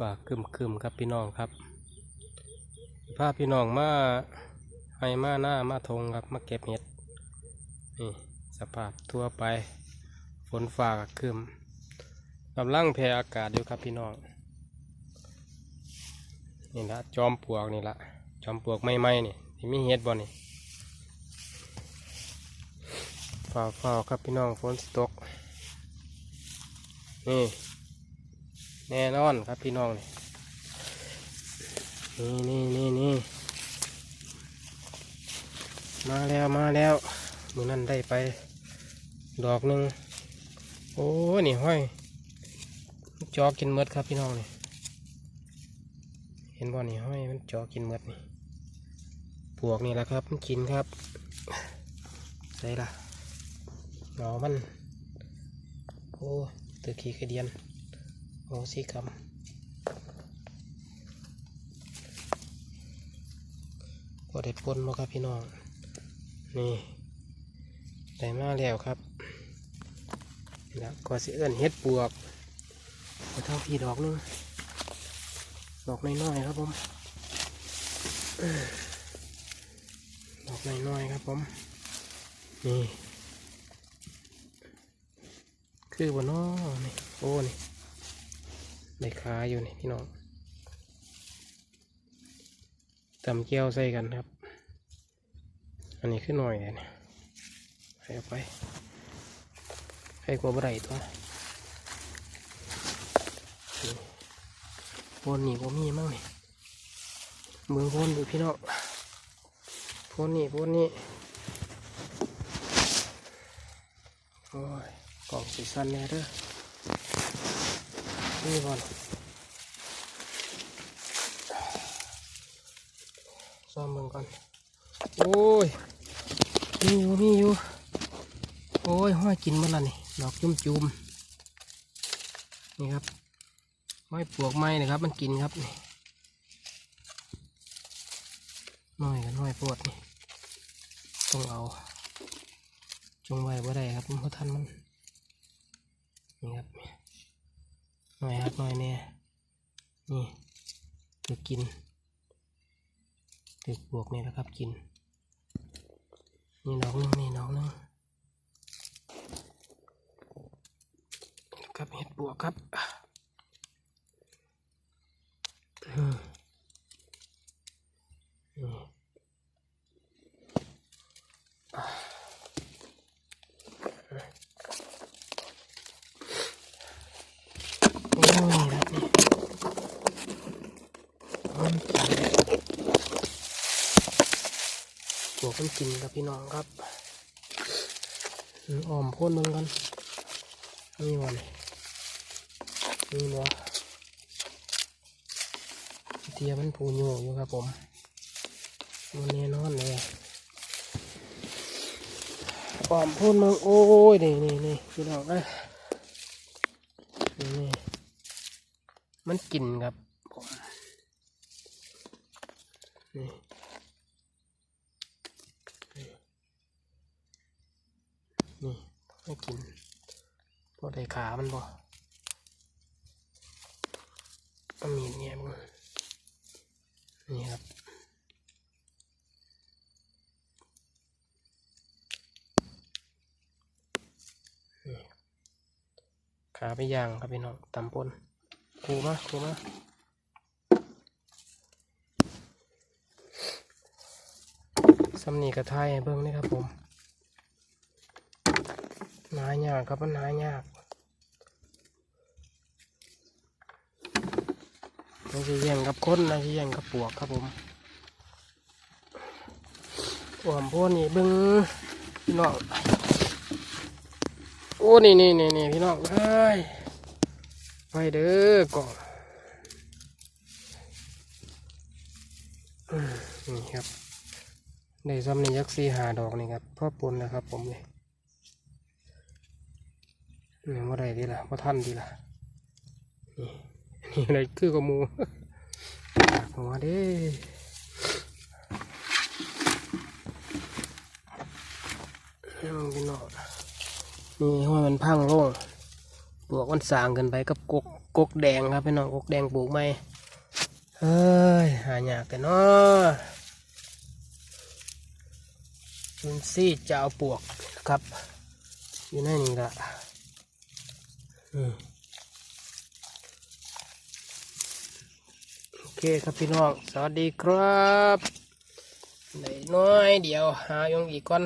ฝากคึมคึมครับพี่น้องครับพาพี่น้องมาให้มาหน้ามาทงครับ มาเก็บเห็ดนี่สภาพทั่วไปฝนฟ้าก็คึมกำลังแผ่อากาศอยู่ครับพี่น้องนี่ละจอมปลวกนี่ละจอมปลวกไม่ไหมนี่ที่มีเห็ดบ่นี่ฝ้าฝ้าครับพี่น้องฝนสิตกนี่ แน่นอนครับพี่น้องนี่นี่นี่นี่มาแล้วมาแล้วมือนั่นได้ไป ดอกหนึ่งโอ้นี่ห้อยจอกินเมดครับพี่น้องนี่เห็นบ่นี่ห้อยมันจอกินเมดนี่ปวกนี่แหละครับมันกินครับใส่ละหนอมันโอ้ตัวขี้กระเดียน โอ้สีคำก็ได้ปนมาครับพี่น้อง นี่ได้มาแล้วครับนี่ละก็สิเอื้อนเฮ็ดปวกไปเท่าพี่ดอกนึงดอกน้อยๆครับผมดอกน้อยๆครับผมนี่คือบนน้อนี่โอ้นี่ ได้ขาอยู่นี่พี่น้องตำเกี๊ยวใส่กันครับ อันนี้ขึ้นหน่อยเลยเนี่ยใส่เอาไปให้กลัวบได้ตัวนี่โพนนี่บ่มีมั่งนี่เมืองโพนดูพี่น้องโพนนี่โพนนี่โอ้ยกล่องสีสันแน่เด้อ นี่บอลซ้อมเบิ่งก่อน โอ้ย มีอยู่ มีอยู่ โอ้ยห้อยกินมันละนี่ ดอกจุ่มจุมนี่ครับห้ปลวกไม้นะครับ มันกินครับนี่น้อยกันห้อยปวดนี่ ต้องเอา จงไว้บ่ได้ครับเพราะท่านมัน นี่ครับ หน่อยครับหน่อยเนี่ยนี่ตึกกินตึกบวกนี่แหละครับกินนี่น้องนึงนี่น้องนึงครับเห็ดบวกครับอืมนี่โอ้ยครับนี่ มัวกมันกินครับพี่น้องครับอืมอ้อมพ่นมึงกันนี่วันนี่วะเทียมันผูโยอยู่ครับผมมันแน่นอนเลยอ้อมพ่นมึงโอ้ยนี่นี่นี่พี่น้องเอ้ยนี่มันกินครับผม นี่นี่นี่ไม่กินพอได้ขามันบ่มันมีเนี่ยมึงนี่ครับขาไปย่างครับพี่น้องตำปนครูมาครูมา สำนีกระทายเบิ้งนี่ครับผมหนายากครับมันหายากมันจะแย่งกับคนนะจะแย่งกับปวกครับผมอวมพวกนี่เบิ้งพี่น้องโอ้นี่นี่นี่นี่พี่น้องเอ้ยไปเด้อก่อนอืมนี่ครับ ได้ซ้ำในยักษ์ซีหาดอกนี่ครับพ่อปนนะครับ ผมนี่นี่ว่าไรดีล่ะว่าท่านดีล่ะนี่นี่อะไรคือกระมูฝากหัวเด้นี่มึงพี่น้องนี่ห้อยมันพังโล่งปลวกมันสางเกินไปกับกกกกแดงครับพี่น้องกกแดงปลูกใหมเฮ้ยหายากแต่เนาะ จุนซี่จะเอาปวกครับอยู่ในนี่ละอืมโอเคครับพี่น้อง สวัสดีครับไหนน้อยเดี๋ยวหายงอีกก่อน